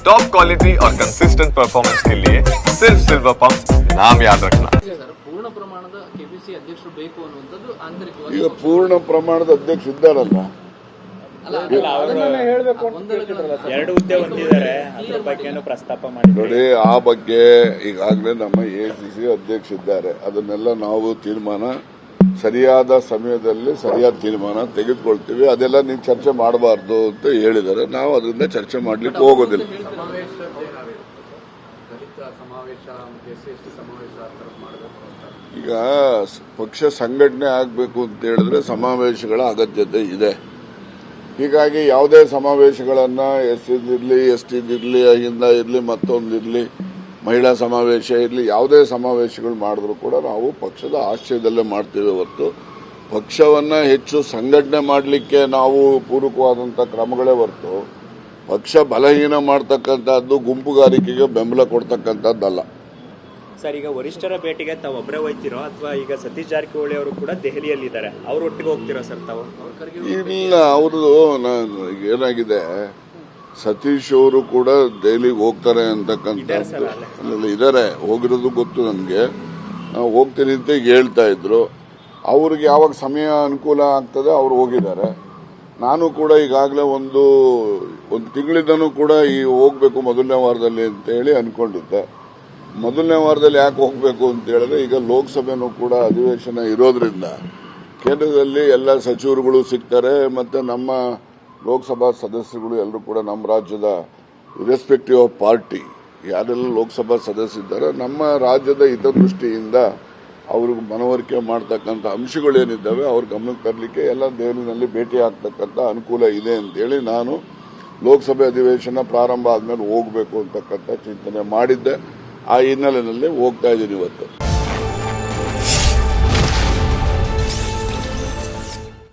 Top quality और consistent performance के लिए सिर्फ सिल्वर पंप नाम याद रखना ಇದೆ ಸರ್ ಪೂರ್ಣ ಪ್ರಮಾಣದ ಕೆಪಿಸಿ ಅಧ್ಯಕ್ಷರು ಬೇಕು ಅನ್ನುವಂಥದ್ದು ಆಂತರಿಕವಾಗಿ ಈಗ ಪೂರ್ಣ ಪ್ರಮಾಣದ ಅಧ್ಯಕ್ಷ ಇದ್ದಾರಲ್ಲ ಅಲ್ಲ ಅದನ್ನ ಗೊಂದಲಗಳನ್ನ ಎರಡು ಹುದ್ದೆ ಹೊಂದಿದ್ದಾರೆ ಅದ್ರ ಬಗ್ಗೆನೂ ಪ್ರಸ್ತಾಪ ಮಾಡಿ ನೋಡಿ ಆ ಬಗ್ಗೆ ಈಗಾಗಲೇ ನಮ್ಮ ಎ ಸಿ ಸಿ ಅಧ್ಯಕ್ಷ ಇದ್ದಾರೆ ಅದನ್ನೆಲ್ಲ ನಾವು ತೀರ್ಮಾನ ಸರಿಯಾದ ಸಮಯದಲ್ಲಿ ಸರಿಯಾದ ತೀರ್ಮಾನ ತೆಗೆದುಕೊಳ್ತೀವಿ. ಅದೆಲ್ಲ ನೀವು ಚರ್ಚೆ ಮಾಡಬಾರ್ದು ಅಂತ ಹೇಳಿದ್ದಾರೆ. ನಾವು ಅದರಿಂದ ಚರ್ಚೆ ಮಾಡ್ಲಿಕ್ಕೆ ಹೋಗೋದಿಲ್ಲ. ಈಗ ಪಕ್ಷ ಸಂಘಟನೆ ಆಗಬೇಕು ಅಂತ ಹೇಳಿದ್ರೆ ಸಮಾವೇಶಗಳ ಅಗತ್ಯತೆ ಇದೆ. ಹೀಗಾಗಿ ಯಾವುದೇ ಸಮಾವೇಶಗಳನ್ನ ಎಸ್ ಇರ್ಲಿ ಎಸ್ ಇರ್ಲಿ ಅಹಿಂದ ಇರಲಿ ಮತ್ತೊಂದಿರಲಿ ಮಹಿಳಾ ಸಮಾವೇಶ ಇರಲಿ ಯಾವುದೇ ಸಮಾವೇಶಗಳು ಮಾಡಿದ್ರು ಕೂಡ ನಾವು ಪಕ್ಷದ ಆಶ್ರಯದಲ್ಲೇ ಮಾಡ್ತೇವೆ ಹೊರತು. ಪಕ್ಷವನ್ನು ಹೆಚ್ಚು ಸಂಘಟನೆ ಮಾಡಲಿಕ್ಕೆ ನಾವು ಪೂರಕವಾದಂಥ ಕ್ರಮಗಳೇ ಹೊರತು ಪಕ್ಷ ಬಲಹೀನ ಮಾಡ್ತಕ್ಕಂಥದ್ದು ಗುಂಪುಗಾರಿಕೆಗೆ ಬೆಂಬಲ ಕೊಡ್ತಕ್ಕಂಥದ್ದಲ್ಲ. ಸರ್ ಈಗ ವರಿಷ್ಠರ ಭೇಟಿಗೆ ತಾವು ಒಬ್ಬರೇ ಹೋಯ್ತಿರೋ ಅಥವಾ ಈಗ ಸತೀಶ್ ಜಾರಕಿಹೊಳಿ ಅವರು ಕೂಡ ದೆಹಲಿಯಲ್ಲಿ ಇದ್ದಾರೆ ಅವ್ರ ಒಟ್ಟಿಗೆ ಹೋಗ್ತಿರೋ ಸರ್ ತಾವು? ಇಲ್ಲ ಅವ್ರದ್ದು ಏನಾಗಿದೆ ಸತೀಶ್ ಅವರು ಕೂಡ ದೆಹಲಿಗೆ ಹೋಗ್ತಾರೆ ಅಂತಕ್ಕಂಥ ಅಂತಕ್ಕಂಥದ್ದು ಇದ್ದಾರೆ ಹೋಗಿರೋದು ಗೊತ್ತು ನನಗೆ ಹೋಗ್ತೀನಿ ಅಂತ ಹೇಳ್ತಾ ಇದ್ರು. ಅವ್ರಿಗೆ ಯಾವಾಗ ಸಮಯ ಅನುಕೂಲ ಆಗ್ತದೆ ಅವ್ರು ಹೋಗಿದ್ದಾರೆ. ನಾನು ಕೂಡ ಈಗಾಗಲೇ ಒಂದು ಒಂದು ತಿಂಗಳಿಂದನೂ ಕೂಡ ಈ ಹೋಗ್ಬೇಕು ಮೊದಲನೇ ವಾರದಲ್ಲಿ ಅಂತ ಹೇಳಿ ಅನ್ಕೊಂಡಿದ್ದೆ. ಮೊದಲನೇ ವಾರದಲ್ಲಿ ಯಾಕೆ ಹೋಗಬೇಕು ಅಂತ ಹೇಳಿದ್ರೆ ಈಗ ಲೋಕಸಭೆನೂ ಕೂಡ ಅಧಿವೇಶನ ಇರೋದ್ರಿಂದ ಕೇಂದ್ರದಲ್ಲಿ ಎಲ್ಲ ಸಚಿವರುಗಳು ಸಿಗ್ತಾರೆ ಮತ್ತೆ ನಮ್ಮ ಲೋಕಸಭಾ ಸದಸ್ಯರುಗಳು ಎಲ್ಲರೂ ಕೂಡ ನಮ್ಮ ರಾಜ್ಯದ ಇರೆಸ್ಪೆಕ್ಟಿವ್ ಆಫ್ ಪಾರ್ಟಿ ಯಾರೆಲ್ಲ ಲೋಕಸಭಾ ಸದಸ್ಯರಿದ್ದಾರೆ ನಮ್ಮ ರಾಜ್ಯದ ಹಿತದೃಷ್ಟಿಯಿಂದ ಅವ್ರಿಗೆ ಮನವರಿಕೆ ಮಾಡ್ತಕ್ಕಂಥ ಅಂಶಗಳೇನಿದ್ದಾವೆ ಅವ್ರ ಗಮನಕ್ಕೆ ತರಲಿಕ್ಕೆ ಎಲ್ಲ ದೆಹಲಿನಲ್ಲಿ ಭೇಟಿ ಆಗ್ತಕ್ಕಂಥ ಅನುಕೂಲ ಇದೆ ಅಂತೇಳಿ ನಾನು ಲೋಕಸಭೆ ಅಧಿವೇಶನ ಪ್ರಾರಂಭ ಆದಮೇಲೆ ಹೋಗಬೇಕು ಅಂತಕ್ಕಂಥ ಚಿಂತನೆ ಮಾಡಿದ್ದೆ. ಆ ಹಿನ್ನೆಲೆಯಲ್ಲಿ ಹೋಗ್ತಾ ಇದ್ದೀನಿ ಇವತ್ತು.